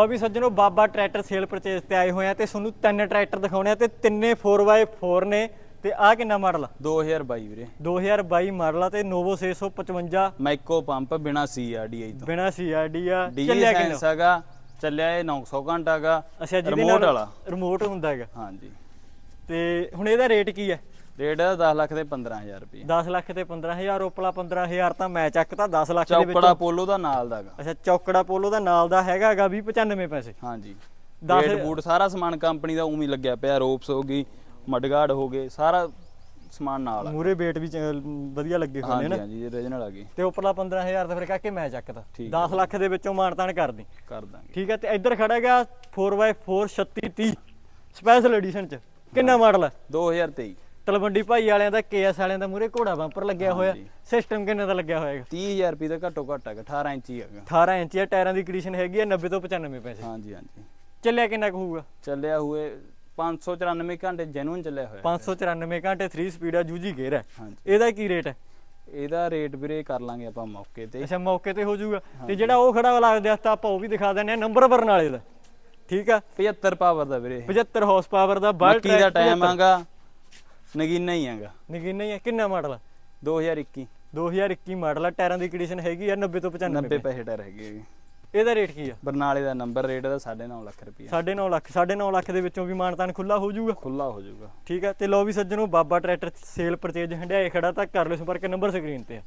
ਆ ਵੀ ਸੱਜਣੋ Baba tractor sale purchase ਤੇ ਆਏ ਹੋਏ ਆ ਤੇ ਤੁਹਾਨੂੰ ਤਿੰਨ ਟਰੈਕਟਰ ਦਿਖਾਉਣੇ ਆ ਤੇ ਤਿੰਨੇ 4x4 ਨੇ ਤੇ ਆ ਕਿੰਨਾ ਮਾਡਲ 2022 ਵੀਰੇ। 2022 ਮਾਡਲ ਆ ਤੇ ਨੋਵੋ 655 ਮਾਈਕੋ ਪੰਪ ਬਿਨਾ ਸੀਆਰਡੀਆਈ ਤੋਂ। ਬਿਨਾ ਸੀਆਰਡੀ ਆ ਚੱਲਿਆ ਕਿੰਨਾ ਹੈਗਾ ਚੱਲਿਆ ਇਹ 900 ਘੰਟਾ ਹੈਗਾ ਅੱਛਾ ਜਿਹਦੇ ਰਿਮੋਟ ਨਾਲ ਵਾਲਾ। ਰਿਮੋਟ ਹੁੰਦਾ ਹੈਗਾ। ਹਾਂਜੀ। ਤੇ ਹੁਣ ਇਹਦਾ ਰੇਟ ਕੀ ਹੈ? ਰੇਟ 10 ਲੱਖ ਦੇ 15000 ਰੁਪਏ 10 ਲੱਖ ਤੇ 15000 ਉਪਲਾ 15000 ਤਾਂ ਮੈਂ ਚੱਕਤਾ 10 ਲੱਖ ਦੇ ਵਿੱਚ। ਚੌਕੜਾ ਪੋਲੋ ਦਾ ਨਾਲ ਦਾ ਹੈਗਾ ਅੱਛਾ ਚੌਕੜਾ ਪੋਲੋ ਦਾ ਨਾਲ ਦਾ ਹੈਗਾ ਹੈਗਾ 2095 ਪੈਸੇ। ਹਾਂਜੀ। ਰੇਟ ਬੂਟ ਸਾਰਾ ਸਮਾਨ ਕੰਪਨੀ ਦਾ ਉਵੇਂ ਲੱਗਿਆ ਪਿਆ ਰੋਪਸ ਹੋ ਗਈ ਮਡਗਾਰਡ ਹੋ ਗਏ ਸਾਰਾ ਸਮਾਨ ਨਾਲ ਆ ਮੂਰੇ ਵੇਟ ਵੀ ਵਧੀਆ ਲੱਗੇ ਹੋਏ ਨੇ ਹਾਂਜੀ ਓਰੀਜਨਲ ਆ ਗਈ ਤੇ ਉਪਰਲਾ 15000 ਦਾ ਫਿਰ ਕਾਕੇ ਮੈਂ ਚੱਕਦਾ ਠੀਕ 10 ਲੱਖ ਦੇ ਵਿੱਚੋਂ ਮਾਨਤਾਨ ਕਰਦੀ ਕਰ ਦਾਂਗੇ। ਠੀਕ ਹੈ ਤੇ ਇੱਧਰ ਖੜਾ ਹੈਗਾ 4x4 3630 ਸਪੈਸ਼ਲ ਐਡੀਸ਼ਨ ਚ। ਕਿੰਨਾ ਮਾਡਲ ਹੈ 2023 ਤਲਵੰਡੀ ਭਾਈ ਵਾਲਿਆਂ ਦਾ ਕੇਐਸ ਵਾਲਿਆਂ ਦਾ ਮੂਰੇ ਘੋੜਾ ਬੰਪਰ ਲੱਗਿਆ ਹੋਇਆ। ਸਿਸਟਮ ਕਿੰਨੇ ਦਾ ਲੱਗਿਆ ਹੋਇਆ ਹੈਗਾ? 30000 ਰੁਪਏ ਦਾ ਘੱਟੋ ਘੱਟ ਹੈਗਾ 18 ਇੰਚੀ ਹੈਗਾ। 18 ਇੰਚ ਹੈ ਟਾਇਰਾਂ ਦੀ ਕੰਡੀਸ਼ਨ ਹੈਗੀ ਹੈ 90 ਤੋਂ 95 ਪੈਸੇ। ਹਾਂਜੀ ਹਾਂਜੀ। ਚੱਲਿਆ ਕਿੰਨਾ ਕੁ ਹੋਊਗਾ? ਚੱਲਿਆ ਹੋਏ 594 ਘੰਟੇ ਜੈਨੂਨ ਚੱਲਿਆ ਹੋਇਆ। 594 ਘੰਟੇ 3 ਸਪੀਡ ਆ ਜੂਜੀ ਗੇਅਰ ਹੈ ਹਾਂਜੀ। ਇਹਦਾ ਕੀ ਰੇਟ ਹੈ ਇਹਦਾ ਰੇਟ ਵੀਰੇ ਕਰ ਲਾਂਗੇ ਆਪਾਂ ਮੌਕੇ ਤੇ। ਅੱਛਾ ਮੌਕੇ ਤੇ ਹੋ ਜਾਊਗਾ। ਤੇ ਜਿਹੜਾ ਉਹ ਖੜਾ ਲੱਗਦਾ ਤਾਂ ਆਪਾਂ ਉਹ ਵੀ ਦਿਖਾ ਦਿੰਦੇ ਆ ਨੰਬਰ ਬਰਨਾਲੇ ਦਾ। ਠੀਕ ਆ? 75 ਪਾਵਰ ਦਾ ਵੀਰੇ 75 ਹਾਰਸ ਪਾਵਰ ਦਾ ਬਲ ਮੱਕੀ ਦਾ ਟਾਈਮ ਆਗਾ। ਨਗੀਨਾ ਹੀ ਆਗਾ ਨਗੀਨਾ ਹੀ ਆ ਕਿੰਨਾ ਮਾਡਲ ਆ? 2021 2021 ਮਾਡਲ ਆ। ਟਾਇਰਾਂ ਦੀ ਕੰਡੀਸ਼ਨ ਹੈਗੀ ਆ 90 ਤੋਂ 95 90 ਪੈਸੇ ਟਾਇਰ ਹੈਗੇ ਹੈਗੇ। ਇਹਦਾ ਰੇਟ ਕੀ ਆ? ਬਰਨਾਲੇ ਦਾ ਨੰਬਰ ਰੇਟ ਦਾ 9.5 ਲੱਖ ਰੁਪਏ 9.5 ਲੱਖ 9.5 ਲੱਖ ਦੇ ਵਿੱਚੋਂ ਵੀ ਮਾਨਤਾਨ ਖੁੱਲਾ ਹੋ ਜਾਊਗਾ? ਖੁੱਲਾ ਹੋ ਜਾਊਗਾ। ਠੀਕ ਆ। ਤੇ ਲੋ ਵੀ ਸੱਜਣੋ Baba tractor sale purchase Handiaya ਖੜਾ ਤਾਂ ਕਰ ਲਿਓ ਸੰਪਰਕ ਨੰਬਰ ਸਕਰੀਨ ਤੇ। ਆ